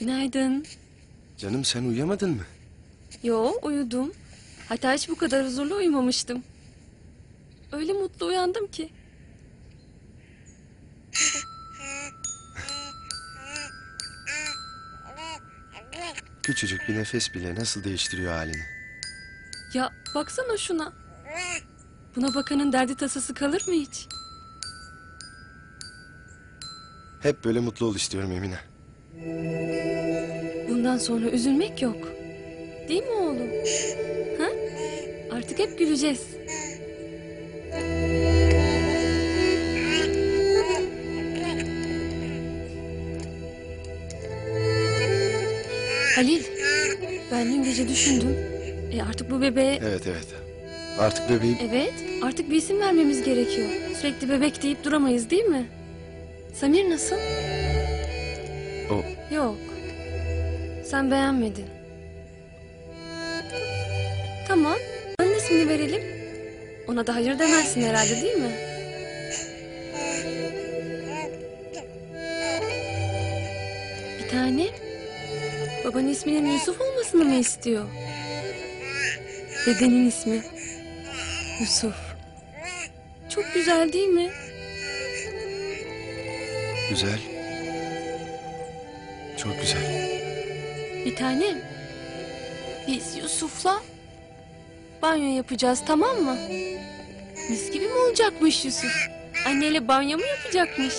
Günaydın. Canım sen uyuyamadın mı? Yo uyudum. Hatta hiç bu kadar huzurlu uyumamıştım. Öyle mutlu uyandım ki. Küçücük bir nefes bile nasıl değiştiriyor halini. Ya baksana şuna. Buna bakanın derdi tasası kalır mı hiç? Hep böyle mutlu ol istiyorum Emine. Bundan sonra üzülmek yok. Değil mi oğlum? Ha? Artık hep güleceğiz. Halil, ben dün gece düşündüm. E artık bu bebeğe... Evet evet. Artık bebeğim... Evet, artık bir isim vermemiz gerekiyor. Sürekli bebek deyip duramayız değil mi? Samir nasıl? O Yok. Sen beğenmedin. Tamam. Onun ismini verelim. Ona da hayır demezsin herhalde değil mi? Bir tane. Babanın isminin Yusuf olmasını mı istiyor? Dedenin ismi. Yusuf. Çok güzel değil mi? güzel. Çok güzel. Bir tanem. Biz Yusuf'la banyo yapacağız tamam mı? Mis gibi mi olacakmış Yusuf? Anneyle banyo mu yapacakmış?